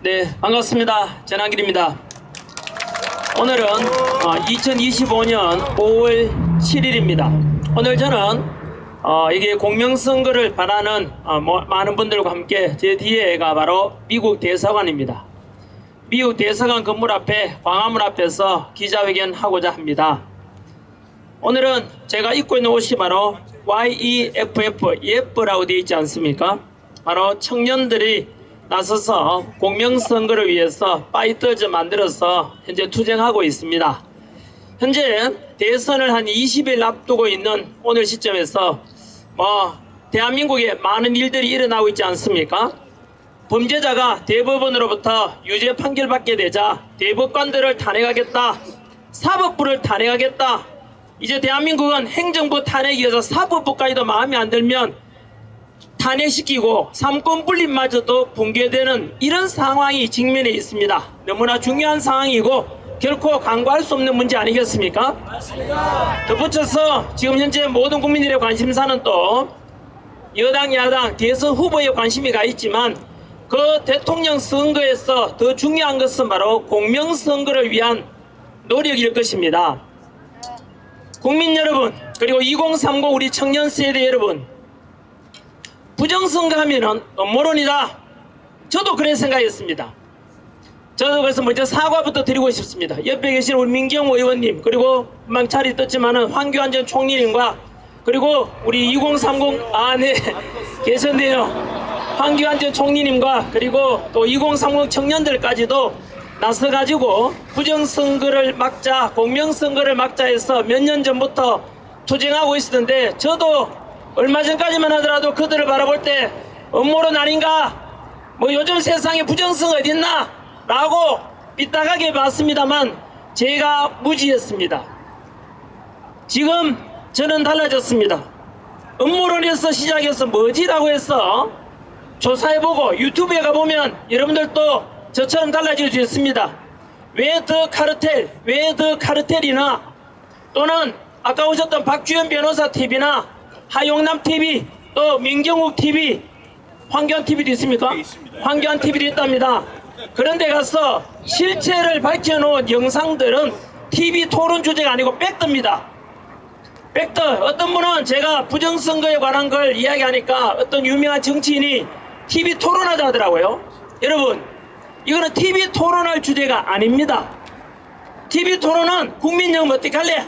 네, 반갑습니다. 전한길입니다. 오늘은 2025년 5월 7일입니다. 오늘 저는 어, 이게 공명선거를 바라는 어, 뭐- 많은 분들과 함께 제 뒤에가 바로 미국 대사관입니다. 미국 대사관 건물 앞에 광화문 앞에서 기자회견 하고자 합니다. 오늘은 제가 입고 있는 옷이 바로 YEFF 예쁘라고 되어 있지 않습니까? 바로 청년들이 나서서 공명선거를 위해서 파이터즈 만들어서 현재 투쟁하고 있습니다. 현재 대선을 한 20일 앞두고 있는 오늘 시점에서 뭐 대한민국에 많은 일들이 일어나고 있지 않습니까? 범죄자가 대법원으로부터 유죄 판결받게 되자 대법관들을 탄핵하겠다. 사법부를 탄핵하겠다. 이제 대한민국은 행정부 탄핵이 어서 사법부까지도 마음에 안 들면 탄핵시키고 삼권 분립마저도 붕괴되는 이런 상황이 직면해 있습니다. 너무나 중요한 상황이고 결코 간과할 수 없는 문제 아니겠습니까? 덧붙여서 지금 현재 모든 국민들의 관심사는 또 여당 야당 대선 후보에 관심이 가 있지만 그 대통령 선거에서 더 중요한 것은 바로 공명 선거를 위한 노력일 것입니다. 국민 여러분 그리고 2030 우리 청년 세대 여러분 부정선거 하면은 음모론이다. 저도 그런 생각했습니다. 저도 그래서 먼저 사과부터 드리고 싶습니다. 옆에 계신 우리 민경호 의원님 그리고 차리 떴지만은 황교안 전 총리님과 그리고 우리 2030 안에 계셨네요. 황교안 전 총리님과 그리고 또 2030 청년들까지도 나서가지고 부정선거를 막자 공명선거를 막자 해서 몇 년 전부터 투쟁하고 있었는데 저도 얼마 전까지만 하더라도 그들을 바라볼 때 음모론 아닌가 뭐 요즘 세상에 부정성 어딨나? 라고 삐딱하게 봤습니다만 제가 무지했습니다. 지금 저는 달라졌습니다. 음모론에서 시작해서 뭐지라고 해서 조사해보고 유튜브에 가보면 여러분들도 저처럼 달라질 수 있습니다. 왜 더 카르텔, 왜 더 카르텔이나 또는 아까 오셨던 박주현 변호사 TV나 하용남 TV 또 민경욱 TV 황교안 TV도 있습니까? 황교안 TV도 있답니다. 그런데 가서 실체를 밝혀놓은 영상들은 TV 토론 주제가 아니고 백더입니다. 백더 어떤 분은 제가 부정선거에 관한 걸 이야기하니까 어떤 유명한 정치인이 TV 토론하자 하더라고요. 여러분 이거는 TV 토론할 주제가 아닙니다. TV 토론은 국민 여러분 어떻게 할래?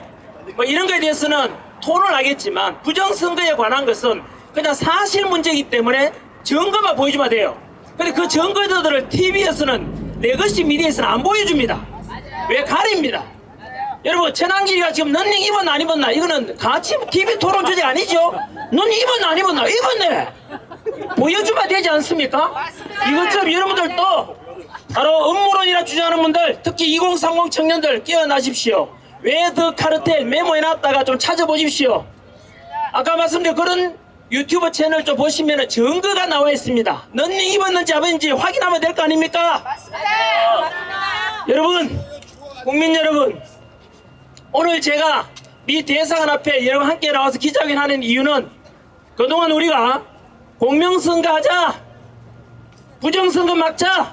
뭐 이런 거에 대해서는 토론을 하겠지만 부정선거에 관한 것은 그냥 사실 문제이기 때문에 증거만 보여주면 돼요. 근데 그 증거들을 TV에서는 레거시 미디어에서는 안 보여줍니다. 왜 가립니다. 여러분 천안길이가 지금 런닝 입었나 안 입었나 이거는 같이 TV 토론 주제 아니죠? 넌 입었나 안 입었나 입었네. 보여주면 되지 않습니까? 이것처럼 여러분들도 바로 음모론이라 주장하는 분들 특히 2030 청년들 깨어나십시오. 왜더 카르텔 메모해놨다가 좀 찾아보십시오. 아까 말씀드린 그런 유튜브 채널 좀 보시면 증거가 나와 있습니다. 넌 입었는지 안 입었는지 확인하면 될 거 아닙니까? 여러분, 국민 여러분, 오늘 제가 미 대사관 앞에 여러분 함께 나와서 기자회견 하는 이유는 그동안 우리가 공명선거 하자, 부정선거 막자,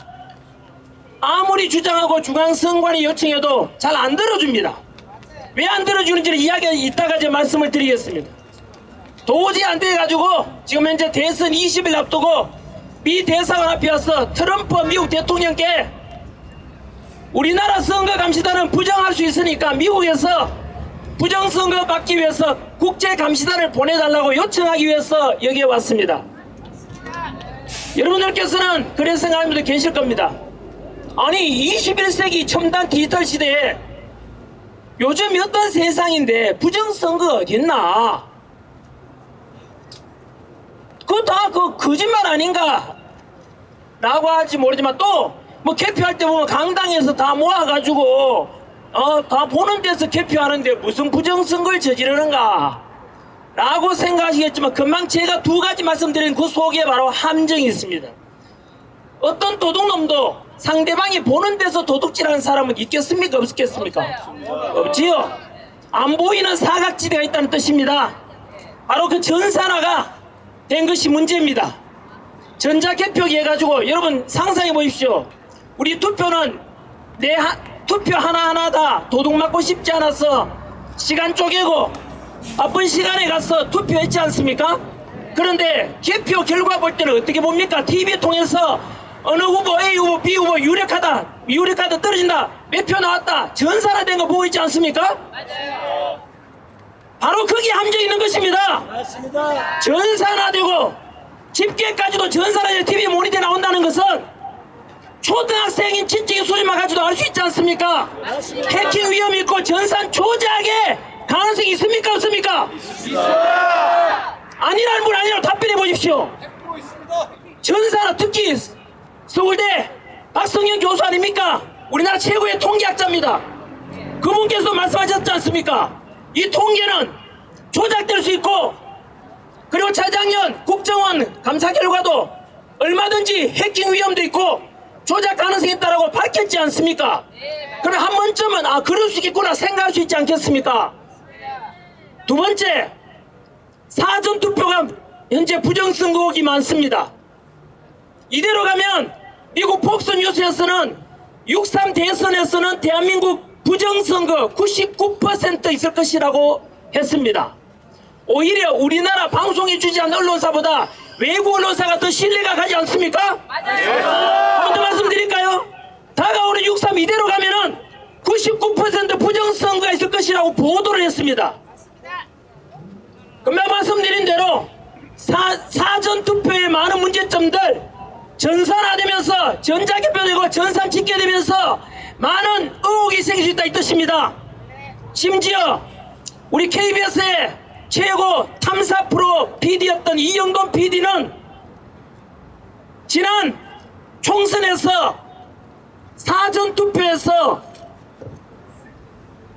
아무리 주장하고 중앙선관위 요청해도 잘 안 들어줍니다. 왜 안 들어주는지를 이야기 이따가 제 말씀을 드리겠습니다. 도저히 안 돼가지고 지금 현재 대선 20일 앞두고 미 대사관 앞에 와서 트럼프 미국 대통령께 우리나라 선거 감시단은 부정할 수 있으니까 미국에서 부정선거 막기 위해서 국제 감시단을 보내달라고 요청하기 위해서 여기에 왔습니다. 여러분들께서는 그런 생각하는 분들 계실 겁니다. 아니 21세기 첨단 디지털 시대에 요즘 어떤 세상인데 부정선거 어딨나? 그거 다 그 거짓말 아닌가? 라고 할지 모르지만 또 뭐 개표할 때 보면 강당에서 다 모아가지고 어 다 보는 데서 개표하는데 무슨 부정선거를 저지르는가? 라고 생각하시겠지만 금방 제가 두 가지 말씀드린 그 속에 바로 함정이 있습니다. 어떤 도둑놈도 상대방이 보는 데서 도둑질하는 사람은 있겠습니까? 없겠습니까? 없지요. 안 보이는 사각지대가 있다는 뜻입니다. 바로 그 전산화가 된 것이 문제입니다. 전자개표기 해가지고 여러분 상상해 보십시오. 우리 투표는 내 하- 투표 하나하나 다 도둑 맞고 싶지 않아서 시간 쪼개고 바쁜 시간에 가서 투표했지 않습니까? 그런데 개표 결과 볼 때는 어떻게 봅니까? TV 통해서 어느 후보 A 후보 B 후보 유력하다 유력하다 떨어진다 몇 표 나왔다 전산화된 거 보고 있지 않습니까? 바로 거기에 함정 있는 것입니다. 맞습니다. 전산화되고 집계까지도 전산화된 TV 모니터에 나온다는 것은 초등학생인 지적인 수준만 가지고도 알 수 있지 않습니까? 해킹 위험이 있고 전산 조작의 가능성이 있습니까? 없습니까? 아니라는 분 아니라고 답변해 보십시오. 전산화 특히 서울대 박성현 교수 아닙니까? 우리나라 최고의 통계학자입니다. 그분께서 말씀하셨지 않습니까? 이 통계는 조작될 수 있고 그리고 차장년 국정원 감사 결과도 얼마든지 해킹 위험도 있고 조작 가능성이 있다고 밝혔지 않습니까? 그럼 한 번쯤은 아 그럴 수 있겠구나 생각할 수 있지 않겠습니까? 두 번째 사전 투표가 현재 부정선거 의혹이 많습니다. 이대로 가면 미국 폭스 뉴스에서는 6.3 대선에서는 대한민국 부정선거 99% 있을 것이라고 했습니다. 오히려 우리나라 방송에 주지 않는 언론사보다 외국 언론사가 더 신뢰가 가지 않습니까? 한번 더 말씀드릴까요? 다가오는 6.3 이대로 가면은 99% 부정선거가 있을 것이라고 보도를 했습니다. 금방 말씀드린 대로 사, 사전 투표의 많은 문제점들 전산화되면서 전자개표되고 전산 집계되면서 많은 의혹이 생길 수 있다 이 뜻입니다. 심지어 우리 KBS의 최고 탐사 프로 PD였던 이영돈 PD는 지난 총선에서 사전 투표에서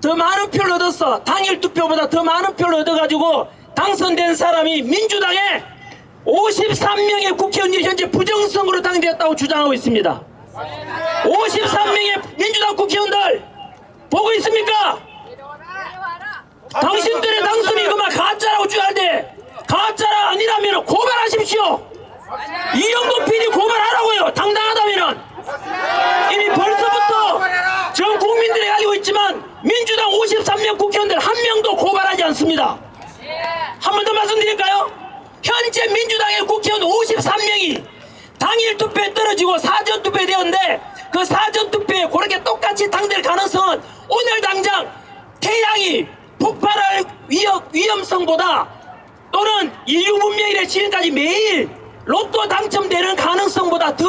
더 많은 표를 얻었어. 당일 투표보다 더 많은 표를 얻어가지고 당선된 사람이 민주당의 53명의 국회의원들이 현재 부정선거로 당되었다고 주장하고 있습니다. 53명의 민주당 국회의원들 보고 있습니까? 당신들의 당선이 그만 가짜라고 주장하는데 가짜라 아니라면 고발하십시오. 이영도 PD 고발하라고요. 당당하다면은 이미 벌써부터 전 국민들이 알고 있지만 민주당 53명 국회의원들 한 명도 고발하지 않습니다. 한 번 더 말씀드릴까요? 현재 민주당의 국회의원 53명이 당일 투표에 떨어지고 사전 투표에 되었는데 그 사전 투표에 그렇게 똑같이 당될 가능성은 오늘 당장 태양이 폭발할 위험, 위험성보다 또는 인류 문명일에 지금까지 매일 로또 당첨되는 가능성보다 더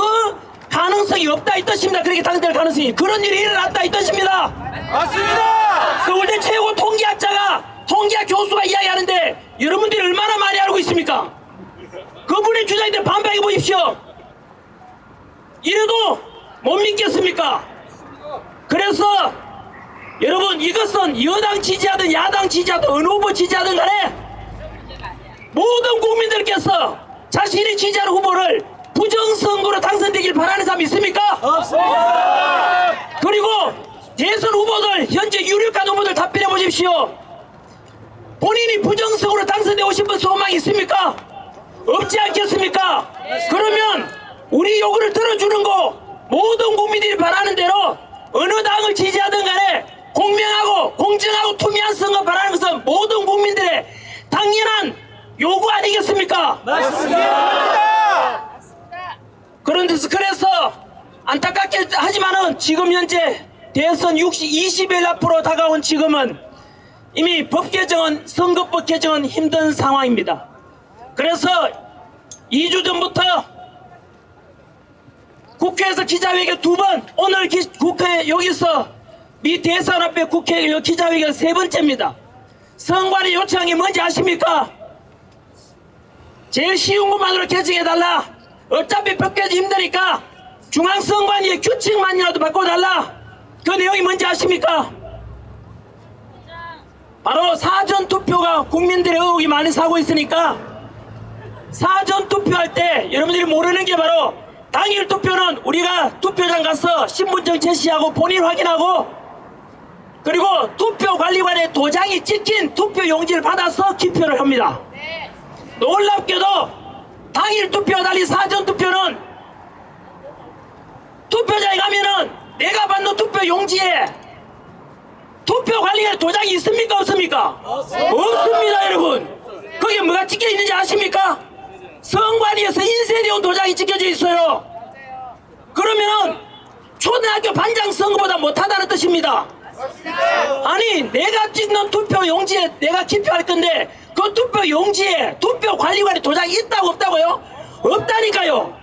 가능성이 없다 이 뜻입니다. 그렇게 당될 가능성이 그런 일이 일어났다 이 뜻입니다. 맞습니다. 서울대 최고 통계학자가 통계학 교수가 이야기하는데 여러분들이 얼마나 많이 알고 있습니까? 그분의 대해 반박해 보십시오. 이래도 못 믿겠습니까? 그래서 여러분 이것은 여당 지지하든 야당 지지하든 어느 후보 지지하든 간에 모든 국민들께서 자신이 지지하는 후보를 부정선거로 당선되길 바라는 사람 있습니까? 없습니다. 그리고 대선 후보들 현재 유력한 후보들 답변해 보십시오. 본인이 부정성으로 당선되고 싶은 소망이 있습니까? 없지 않겠습니까? 그러면 우리 요구를 들어주는 거 모든 국민들이 바라는 대로 어느 당을 지지하든 간에 공명하고 공정하고 투명한 선거 바라는 것은 모든 국민들의 당연한 요구 아니겠습니까? 맞습니다. 그런데 그래서 안타깝게 하지만은 지금 현재 대선 60, 20일 앞으로 다가온 지금은 이미 법 개정은 선거법 개정은 힘든 상황입니다. 그래서 2주 전부터 국회에서 기자회견 두 번, 오늘 기- 국회 여기서 미 대선 앞에 국회 여- 기자회견 세 번째입니다. 선관위 요청한 게 뭔지 아십니까? 제일 쉬운 것만으로 개정해달라. 어차피 법 개정 힘드니까 중앙선관위의 규칙만이라도 바꿔달라. 그 내용이 뭔지 아십니까? 바로 사전투표가 국민들의 의혹이 많이 사고 있으니까 사전투표할 때 여러분들이 모르는 게 바로 당일 투표는 우리가 투표장 가서 신분증 제시하고 본인 확인하고 그리고 투표관리관의 도장이 찍힌 투표 용지를 받아서 기표를 합니다. 놀랍게도 당일 투표와 달리 사전 투표는 투표장에 가면은 내가 받는 투표 용지에 투표 관리에 도장이 있습니까 없습니까? 없습니다 여러분 거기에 뭐가 찍혀 있는지 아십니까? 성관위에서 인쇄되온 도장이 찍혀져 있어요 그러면은 초등학교 반장 선거보다 못하다는 뜻입니다 아니 내가 찍는 투표 용지에 내가 기표할 건데 그 투표 용지에 투표 관리관의 도장이 있다고 없다고요? 없다니까요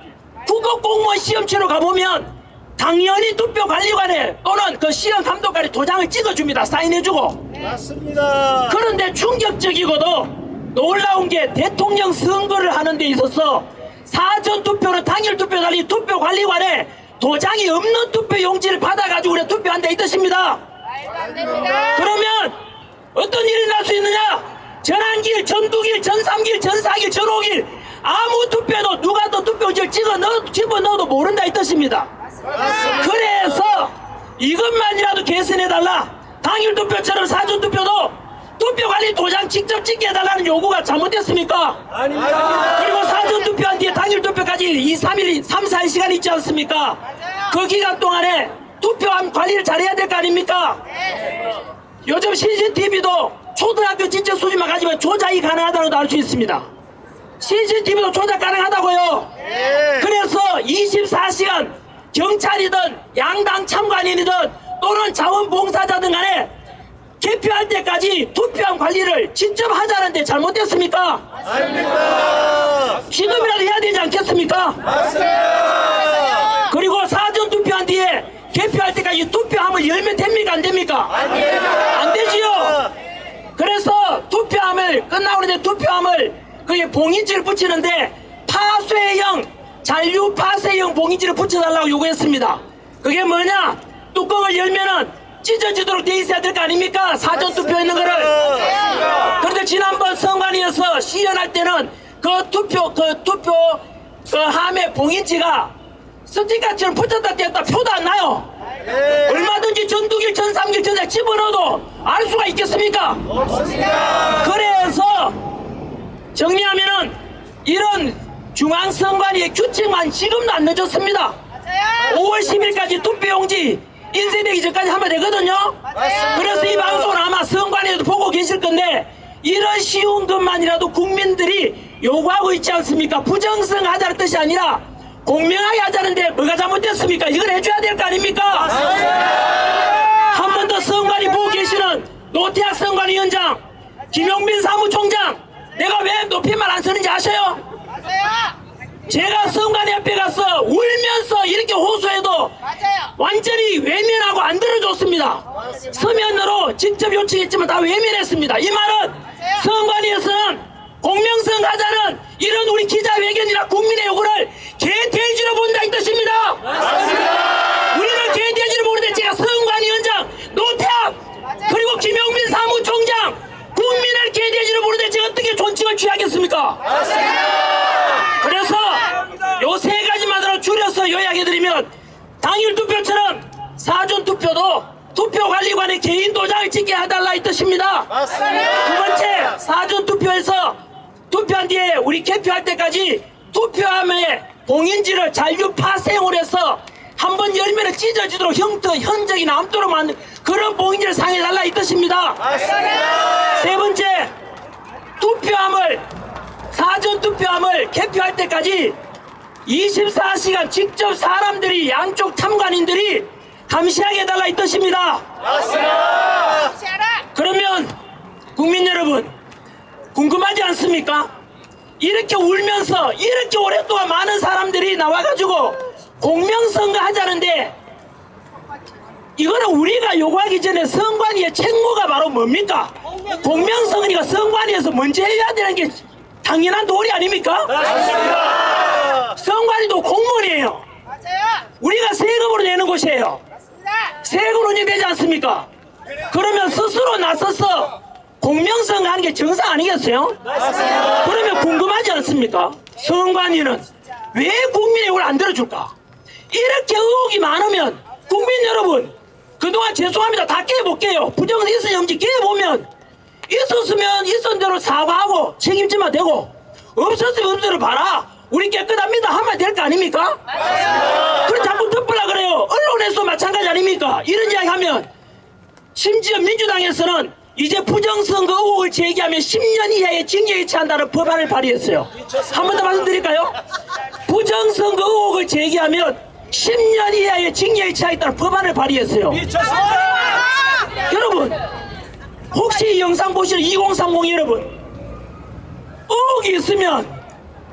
국어 공무원 시험 치러 가보면 당연히 투표 관리관에 또는 그 시험 감독관이 도장을 찍어줍니다 사인해주고 맞습니다. 그런데 충격적이고도 놀라운 게 대통령 선거를 하는 데 있어서 사전 투표는 당일 투표 달리 투표 관리관에 도장이 없는 투표 용지를 받아가지고 우리 투표한다 이 뜻입니다. 그러면 어떤 일이 날 수 있느냐? 전환길, 전두길, 전삼길, 전사길, 전오길 아무 투표도 누가 더 투표지를 찍어 넣어 집어 넣어도 모른다 이 뜻입니다. 그래서 이것만이라도 개선해달라. 당일 투표처럼 사전 투표도 투표 관리 도장 직접 찍게 해달라는 요구가 잘못됐습니까? 아닙니다. 그리고 사전 투표한 뒤에 당일 투표까지 2, 3일, 3, 4일 시간 있지 않습니까? 그 기간 동안에 투표함 관리를 잘해야 될 거 아닙니까? 요즘 CCTV도 초등학교 진짜 수준만 가지면 조작이 가능하다고도 알 수 있습니다. CCTV도 조작 가능하다고요. 그래서 24시간 경찰이든 양당 참관인이든 또는 자원봉사자든 간에 개표할 때까지 투표함 관리를 직접 하자는데 잘못됐습니까? 아닙니다. 지금이라도 해야 되지 않겠습니까? 맞습니다. 그리고 사전 투표한 뒤에 개표할 때까지 투표함을 열면 됩니까? 안 됩니까? 안 되지요. 그래서 투표함을 끝나오는데 투표함을 그게 봉인지를 붙이는데 파쇄형 잔류 파쇄형 봉인지를 붙여달라고 요구했습니다. 그게 뭐냐? 뚜껑을 열면은 찢어지도록 돼 있어야 될 거 아닙니까? 사전 투표했는 거를. 그런데 지난번 선관위에서 시연할 때는 그 투표 그 투표 그 함의 봉인지가 스티커처럼 붙였다 뗐다 표도 안 나요. 얼마든지 전두길 전삼길 전사 집어넣어도 알 수가 있겠습니까? 그래서 정리하면은 이런 중앙선관위의 규칙만 지금도 안 늦었습니다. 맞아요. 5월 10일까지 투표용지 인쇄되기 전까지 하면 되거든요. 맞아요. 그래서 이 방송을 아마 선관위에도 보고 계실 건데 이런 쉬운 것만이라도 국민들이 요구하고 있지 않습니까? 부정성 하자는 뜻이 아니라 공명하게 하자는데 뭐가 잘못됐습니까? 이걸 해줘야 될 거 아닙니까? 한 번 더 선관위 보고 계시는 노태학 선관위원장, 김용빈 사무총장, 내가 왜 높임말 안 쓰는지 아셔요? 제가 선관위 앞에 가서 울면서 이렇게 호소해도 맞아요. 완전히 외면하고 안 들어줬습니다. 서면으로 직접 요청했지만 다 외면했습니다. 이 말은 선관위에서는 공명성 가자는 이런 우리 기자회견이나 국민의 요구를 개돼지로 본다 이 뜻입니다. 우리는 개돼지로 보는데 제가 선관위원장 노태학 그리고 김용민 사무총장 국민을 개돼지로 보는데 제가 어떻게 존칭을 취하겠습니까? 그래서 요 세 가지만으로 요약해드리면 당일 투표처럼 사전 투표도 투표관리관의 개인 도장을 찍게 해달라 이 뜻입니다. 두 번째 사전 투표에서 투표한 뒤에 우리 개표할 때까지 투표함에 봉인지를 잔류 파생을 해서 한 번 열면 찢어지도록 형태 흔적이 남도록 만든 그런 봉인지를 상해달라 이 뜻입니다. 세 번째 투표함을 사전 투표함을 개표할 때까지 24시간 직접 사람들이 양쪽 탐관인들이 감시하게 해달라 이 뜻입니다. 시아라. 그러면 국민 여러분 궁금하지 않습니까? 이렇게 울면서 이렇게 오랫동안 많은 사람들이 나와가지고 공명선거 하자는데 이거는 우리가 요구하기 전에 선관위의 책무가 바로 뭡니까? 공명선거니까 선관위에서 먼저 해야 되는 게 당연한 도리 아닙니까? 선관위도 공무원이에요. 맞아요. 우리가 세금으로 내는 곳이에요. 맞습니다. 세금 운영되지 않습니까? 그러면 스스로 나서서 공명선거 하는 게 정상 아니겠어요? 그러면 궁금하지 않습니까? 선관위는 왜 국민의 요구를 안 들어줄까? 이렇게 의혹이 많으면 국민 여러분 그동안 죄송합니다 다 깨볼게요 부정선 있으니 없는지 깨보면 있었으면 있었던 대로 사과하고 책임지면 되고 없었으면 없는 대로 봐라 우리 깨끗합니다 하면 될 거 아닙니까? 그럼 자꾸 덮으려 그래요 언론에서 마찬가지 아닙니까? 이런 이야기 하면 심지어 민주당에서는 이제 부정선거 의혹을 제기하면 10년 이하의 징역에 처한다는 법안을 발의했어요. 한 번 더 말씀드릴까요? 부정선거 의혹을 제기하면 10년 이하의 징역에 처하겠다는 법안을 발의했어요. 여러분, 혹시 이 영상 보시는 2030 여러분, 의혹이 있으면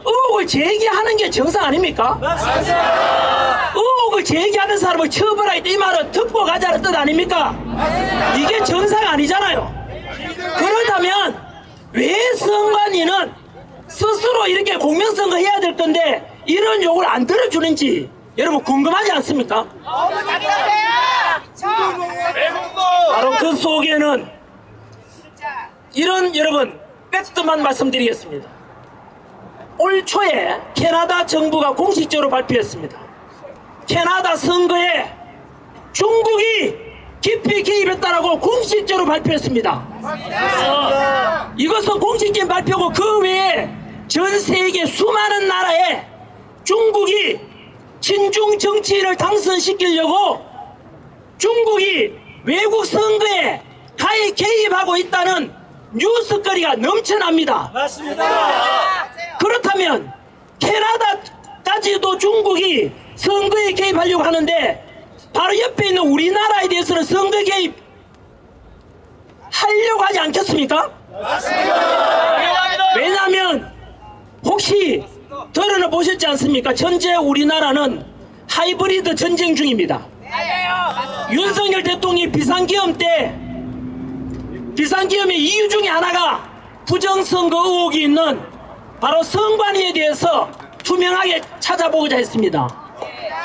의혹을 제기하는 게 정상 아닙니까? 의혹을 제기하는 사람을 처벌하겠다 이 말은 듣고 가자는 뜻 아닙니까? 이게 정상 아니잖아요. 그렇다면 왜 선관위는 스스로 이렇게 공명선거 해야 될 건데 이런 요구를 안 들어주는지 여러분 궁금하지 않습니까? 너무 답답해요. 저. 바로 그 속에는 자. 이런 여러분 팩트만 말씀드리겠습니다. 올 초에 캐나다 정부가 공식적으로 발표했습니다. 캐나다 선거에 중국이 깊이 개입했다라고 공식적으로 발표했습니다. 이것은 공식적인 발표고 그 외에 전 세계 수많은 나라에 중국이 친중 정치인을 당선시키려고 중국이 외국 선거에 가히 개입하고 있다는 뉴스거리가 넘쳐납니다. 그렇다면 캐나다까지도 중국이 선거에 개입하려고 하는데 바로 옆에 있는 우리나라에 대해서는 선거 개입 하려고 하지 않겠습니까? 왜냐하면 혹시 들어는 보셨지 않습니까? 현재 우리나라는 하이브리드 전쟁 중입니다. 윤석열 대통령이 비상기업 때 비상기업의 이유 중에 하나가 부정선거 의혹이 있는 바로 선관위에 대해서 투명하게 찾아보고자 했습니다.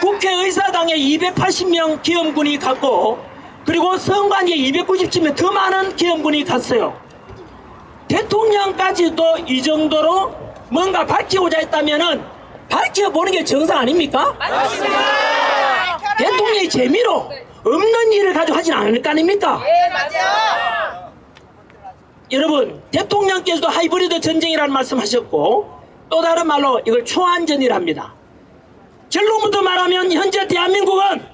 국회의사당에 280명 기업군이 갔고 그리고 선관위에 297명 더 많은 기업군이 갔어요. 대통령까지도 이 정도로 뭔가 밝히고자 했다면은 밝혀보는 게 정상 아닙니까? 대통령이 재미로 없는 일을 가지고 하진 않을 거 아닙니까? 예, 맞아. 여러분 대통령께서도 하이브리드 전쟁이라는 말씀하셨고 또 다른 말로 이걸 초안전이랍니다. 결론부터 말하면 현재 대한민국은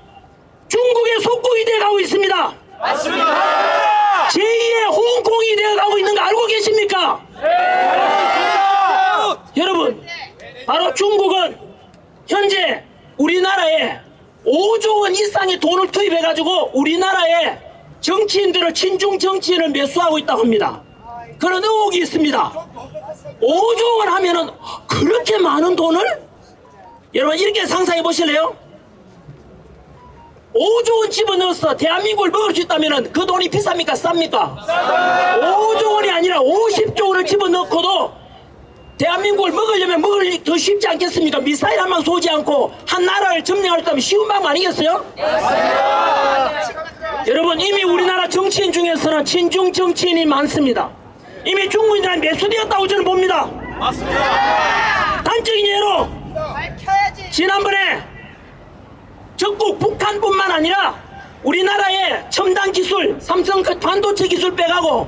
중국의 속국이 되어가고 있습니다. 맞습니다. 제2의 홍콩이 되어가고 있는 거 알고 계십니까? 여러분 바로 중국은 현재 우리나라에 5조 원 이상의 돈을 투입해가지고 우리나라에 정치인들을 친중 정치인을 매수하고 있다고 합니다. 그런 의혹이 있습니다. 5조 원 하면은 그렇게 많은 돈을 여러분 이렇게 상상해 보실래요? 5조 원 집어넣어서 대한민국을 먹을 수 있다면은 그 돈이 비쌉니까 쌉니까? 5조 원이 아니라 50조 원을 집어넣고도 대한민국을 먹으려면 먹을 더 쉽지 않겠습니까? 미사일 한 방 쏘지 않고 한 나라를 점령할 수 있다면 쉬운 방법 아니겠어요? 여러분 이미 우리나라 정치인 중에서는 친중 정치인이 많습니다. 이미 중국인들한 매수되었다고 저는 봅니다. 맞습니다. 단적인 예로. 지난번에 적국 북한뿐만 아니라 우리나라의 첨단 기술 삼성 그 반도체 기술 빼가고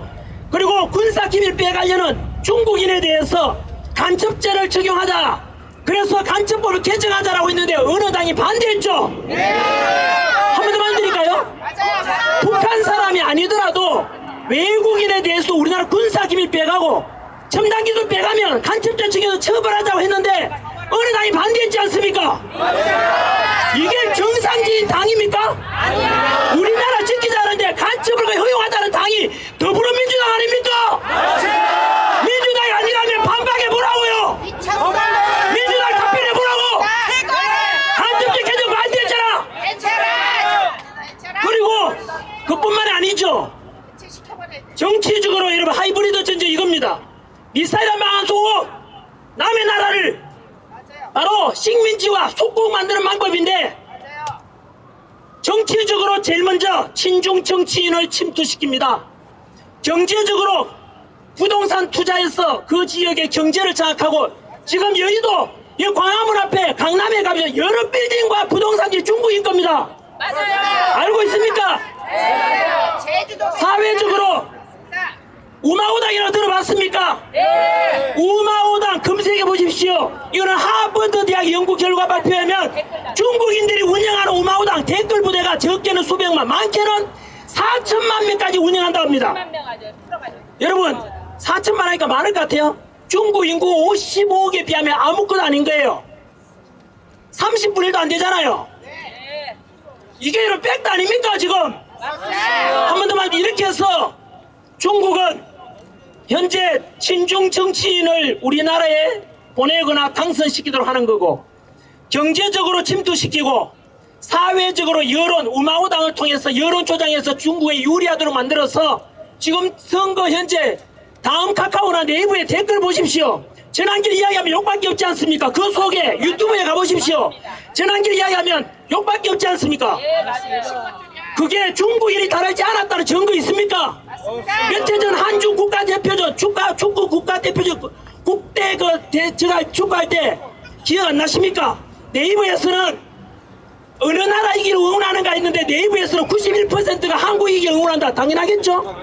그리고 군사 기밀 빼가려는 중국인에 대해서 간첩죄를 적용하자 그래서 간첩법을 개정하자라고 했는데 어느 당이 반대했죠? 한번 더? 맞아요. 맞아요. 북한 사람이 아니더라도 외국인에 대해서 우리나라 군사 기밀 빼가고 첨단 기술 빼가면 간첩죄 적용해서 처벌하자고 했는데 어느 당이 반대했지 않습니까? 이게 정상적인 당입니까? 우리나라 지키자는데 간첩을 거의 허용하자는 당이 더불어민주당 아닙니까? 아니라면 반박해 보라고요. 미쳤어. 민주당 답변해 보라고. 간첩죄 개정 반대했잖아. 괜찮아. 괜찮아. 그리고 그 뿐만이 아니죠. 정치적으로 여러분 하이브리드 전쟁 이겁니다. 미사일 한방안 쏘고 남의 나라를 맞아요. 바로 식민지와 속국 만드는 방법인데 맞아요. 정치적으로 제일 먼저 친중 정치인을 침투시킵니다. 경제적으로 부동산 투자해서 그 지역의 경제를 장악하고 지금 여의도 이 광화문 앞에 강남에 가면 여러 빌딩과 부동산이 중국인 겁니다. 맞아요. 알고 있습니까? 사회적으로. 우마오당이라고 들어봤습니까? 네. 우마오당 검색해 보십시오. 이거는 하버드 대학 연구 결과 발표하면 중국인들이 운영하는 우마오당 댓글 부대가 적게는 수백만, 많게는 4천만 명까지 운영한다고 합니다. 여러분 4천만 하니까 많을 것 같아요. 중국 인구 55억에 비하면 아무것도 아닌 거예요. 30분의 1도 안 되잖아요. 이게 여러분 백도 아닙니까 지금? 한 번 더 말해 이렇게 해서 중국은 현재 친중 정치인을 우리나라에 보내거나 당선시키도록 하는 거고 경제적으로 침투시키고 사회적으로 여론 우마우당을 통해서 여론 조장해서 중국에 유리하도록 만들어서 지금 선거 현재 다음 카카오나 네이버에 댓글 보십시오. 전환길 이야기하면 욕밖에 없지 않습니까? 그 속에 유튜브에 가보십시오. 전환길 이야기하면 욕밖에 없지 않습니까? 그게 중국인이 다르지 않았다는 증거 있습니까? 며칠 전 한중 국가대표전 축구 축구 국가대표전 국대 그 대, 제가 축구할 때 기억 안 나십니까? 네이버에서는 어느 나라 이기를 응원하는가 했는데 네이버에서는 91%가 한국 이기를 응원한다. 당연하겠죠?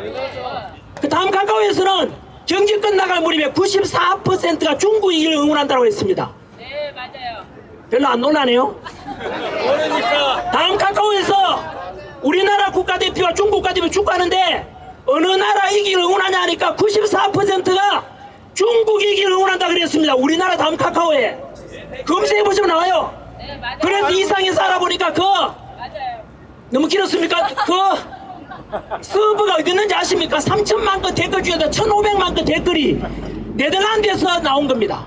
그 다음 카카오에서는 경기 끝나갈 무렵에 94%가 중국 이기를 응원한다고 했습니다. 네, 맞아요. 별로 안 놀라네요. 다음 카카오에서 우리나라 국가대표와 중국 국가대표 축구하는데 어느 나라 이기를 응원하냐 하니까 94%가 중국 이기를 응원한다 그랬습니다. 우리나라 다음 카카오에 검색해 보시면 나와요. 그래서 이상에서 알아보니까 그. 너무 길었습니까? 그 서버가 어디 있는지 아십니까? 3천만 건 댓글 중에서 1,500만 건 댓글이 네덜란드에서 나온 겁니다.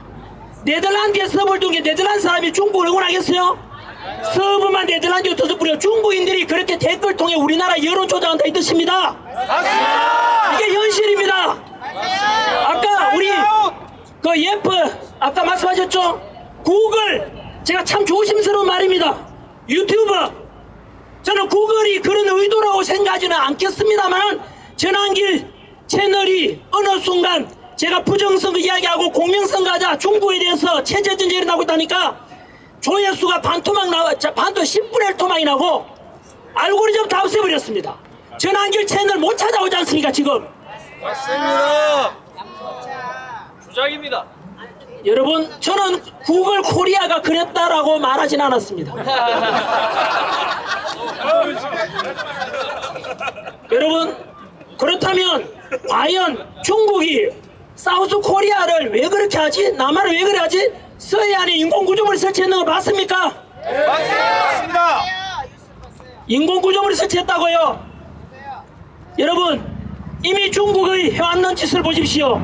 네덜란드에 서버를 둔게 네덜란드 사람이 중국을 응원하겠어요? 서버만 네덜란드에 터서 뿌려 중국인들이 그렇게 댓글 통해 우리나라 여론 조장한다 이 뜻입니다. 이게 현실입니다. 아까 우리 그 예프 아까 말씀하셨죠? 구글 제가 참 조심스러운 말입니다. 유튜브 저는 구글이 그런 의도라고 생각하지는 않겠습니다만 전환길 채널이 어느 순간 제가 부정선거 이야기하고 공명선거 하자 중국에 대해서 체제전쟁이 일어나고 있다니까 조회수가 반토막 나 자, 반토 10분의 1 토막이 나고 알고리즘 다 없애버렸습니다. 전환길 채널 못 찾아오지 않습니까 지금? 맞습니다. 주작입니다. 여러분 저는 구글 코리아가 그랬다라고 말하진 않았습니다. 여러분 그렇다면 과연 중국이 사우스 코리아를 왜 그렇게 하지? 남한을 왜 그래 하지? 서해 안에 인공구조물을 설치했는 거 맞습니까? 맞습니다. 인공구조물을 설치했다고요? 여러분 이미 중국의 해왔는 짓을 보십시오.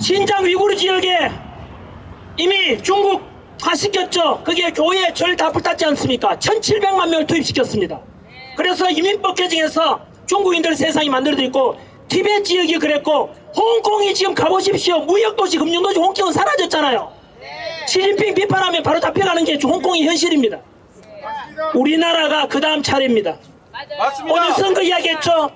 신장 위구르 지역에 이미 중국 가시켰죠. 그게 교회 절 다 불탔지 않습니까? 1,700만 명을 투입시켰습니다. 그래서 이민법 개정에서 중국인들 세상이 만들어져 고 티베트 지역이 그랬고 홍콩이 지금 가보십시오. 무역도시, 금융도시 홍콩은 사라졌잖아요. 시진핑 비판하면 바로 잡혀가는 게 홍콩의 현실입니다. 우리나라가 그 다음 차례입니다. 맞습니다. 오늘 선거 이야기했죠?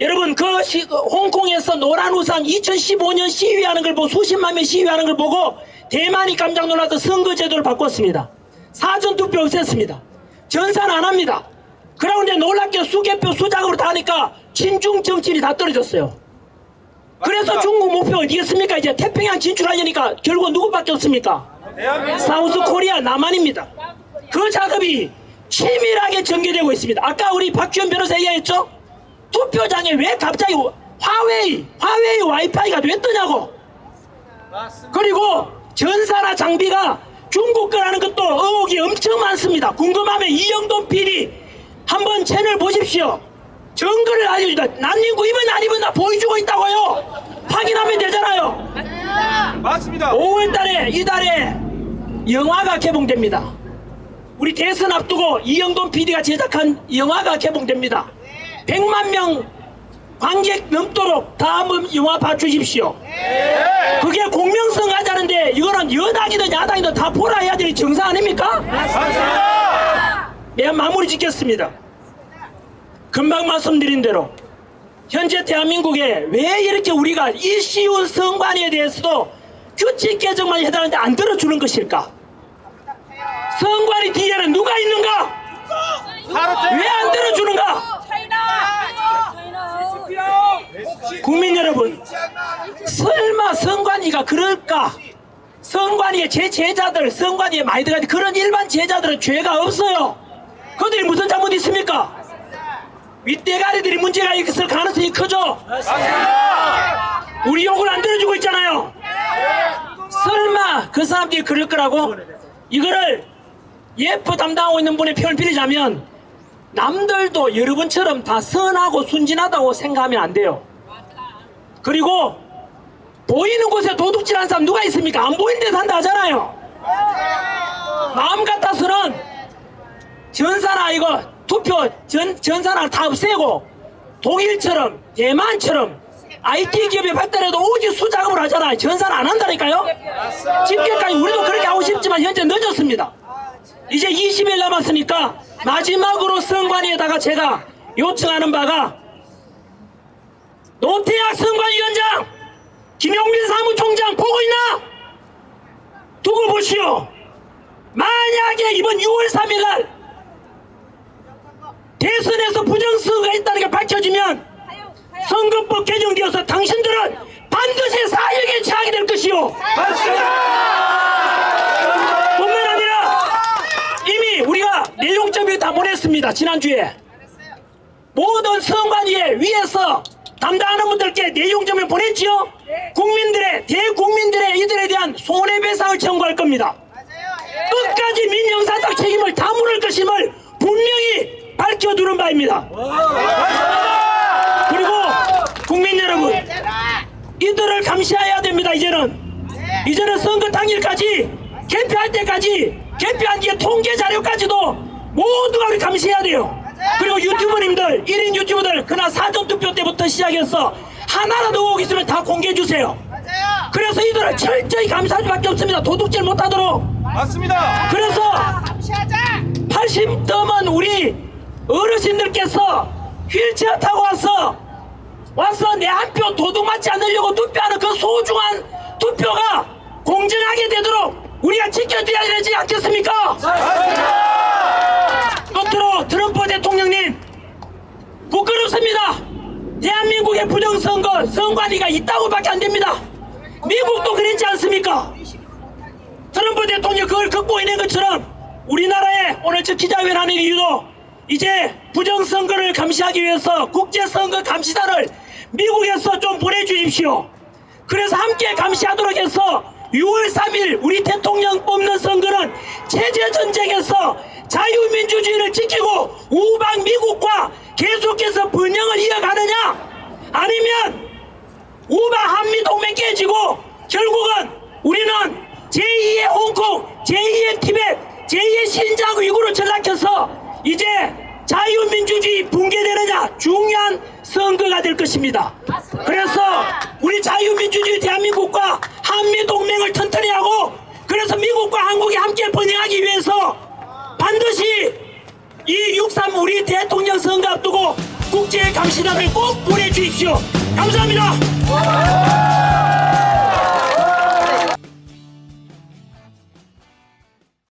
여러분 그 시- 그 홍콩에서 노란 우산 2015년 시위하는 걸 보고 수십만 명 시위하는 걸 보고 대만이 깜짝 놀라서 선거 제도를 바꿨습니다. 사전 투표 없앴습니다. 전산 안 합니다. 그러고 이제 놀랍게 수개표 수작으로 다 하니까 친중 정치인이 다 떨어졌어요. 그래서 맞습니다. 중국 목표 어디겠습니까? 이제 태평양 진출하려니까 결국 누구밖에 없습니까? 사우스 코리아 남한입니다. 그 작업이 치밀하게 전개되고 있습니다. 아까 우리 박지원 변호사 이야기했죠? 투표장에 왜 갑자기 화웨이, 화웨이 와이파이가. 맞습니다. 그리고 전사나 장비가 중국 거라는 것도 의혹이 엄청 많습니다. 궁금하면 이영돈 PD 한번 채널 보십시오. 증거를 알려주다. 난닝구 입은 안 입은 다 보여주고 있다고요. 확인하면 되잖아요. 맞습니다. 5월 달에 이달에 영화가 개봉됩니다. 우리 대선 앞두고 이영돈 PD가 제작한 영화가 개봉됩니다. 100만 명 관객 넘도록 다 한번 영화 봐주십시오. 그게 공명성 하자는데 이거는 여당이든 야당이든 다 보라 해야 될 정상 아닙니까? 맞습니다. 네, 마무리 짓겠습니다. 금방 말씀드린 대로 현재 대한민국에 왜 이렇게 우리가 이 쉬운 선관위에 대해서도 규칙 개정만 해달라는데 안 들어주는 것일까? 선관위 뒤에는 누가 있는가? 왜 안 들어주는가? 국민 여러분, 설마 성관이가 그럴까? 성관이의 제 제자들, 많이 들어가 그런 일반 제자들은 죄가 없어요. 그들이 무슨 잘못 있습니까? 윗대가리들이 문제가 있을 가능성이 크죠. 우리 욕을 안 들어주고 있잖아요. 설마 그 사람들이 그럴 거라고? 이거를 예프 담당하고 있는 분의 표현을 빌리자면 남들도 여러분처럼 다 선하고 순진하다고 생각하면 안 돼요. 그리고 보이는 곳에 도둑질하는 사람 누가 있습니까? 안 보이는 데 산다 하잖아요. 마음 같아서는 전사나 이거 투표 전, 전사나 다 없애고 독일처럼 대만처럼 IT 기업이 발달해도 오직 수작업을 하잖아요. 전사는 안 한다니까요. 집계까지 우리도 그렇게 하고 싶지만 현재 늦었습니다. 이제 20일 남았으니까 마지막으로 선관위에다가 제가 요청하는 바가 노태학 선관위원장 김용민 사무총장 보고 있나? 두고 보시오. 만약에 이번 6월 3일 날 대선에서 부정선거가 있다는 게 밝혀지면 선거법 개정되어서 당신들은 반드시 사형에 처하게 될 것이오. 뿐만 아니라 이미 우리가 내용점을 다 보냈습니다. 지난주에 모든 선관위에 위에서 담당하는 분들께 내용점을 보냈지요. 국민들의 대국민들의 이들에 대한 손해배상을 청구할 겁니다. 끝까지 민영사상 책임을 다 물을 것임을 분명히 밝혀두는 바입니다. 그리고 국민 여러분 이들을 감시해야 됩니다. 이제는 이제는 선거 당일까지 개표할 때까지 개표한 뒤에 통계 자료까지도 모두가 우리 감시해야 돼요. 그리고 유튜버님들 1인 유튜버들 그날 사전 투표 때부터 시작해서 하나라도 의혹 있으면 다 공개해 주세요. 그래서 이들을 철저히 감시할 수밖에 없습니다. 도둑질 못하도록. 맞습니다. 그래서 감시하자. 80 넘은 우리 어르신들께서 휠체어 타고 와서 와서 내 한 표 도둑 맞지 않으려고 투표하는 그 소중한 투표가 공정하게 되도록 우리가 지켜줘야 되지 않겠습니까? 끝으로 트럼프 대통령님 부끄럽습니다. 대한민국의 부정선거 선관위가 있다고밖에 안 됩니다. 미국도 그랬지 않습니까? 트럼프 대통령 그걸 극복해낸 것처럼 우리나라에 오늘 저 기자회견 하는 이유도 이제 부정선거를 감시하기 위해서 국제선거 감시단을 미국에서 좀 보내주십시오. 그래서 함께 감시하도록 해서 6월 3일 우리 대통령 뽑는 선거는 체제전쟁에서 자유민주주의를 지키고 우방 미국과 계속해서 번영을 이어가느냐 아니면 우방 한미 동맹 깨지고 결국은 우리는 제2의 홍콩, 제2의 티벳, 제2의 신장 위구르 전락해서 이제 자유민주주의 붕괴되느냐 중요한 선거가 될 것입니다. 그래서 우리 자유민주주의 대한민국과 한미 동맹을 튼튼히 하고 그래서 미국과 한국이 함께 번영하기 위해서 반드시 이 6.3 우리 대통령 선거 앞두고 국제 감시단을 꼭 보내주십시오. 감사합니다.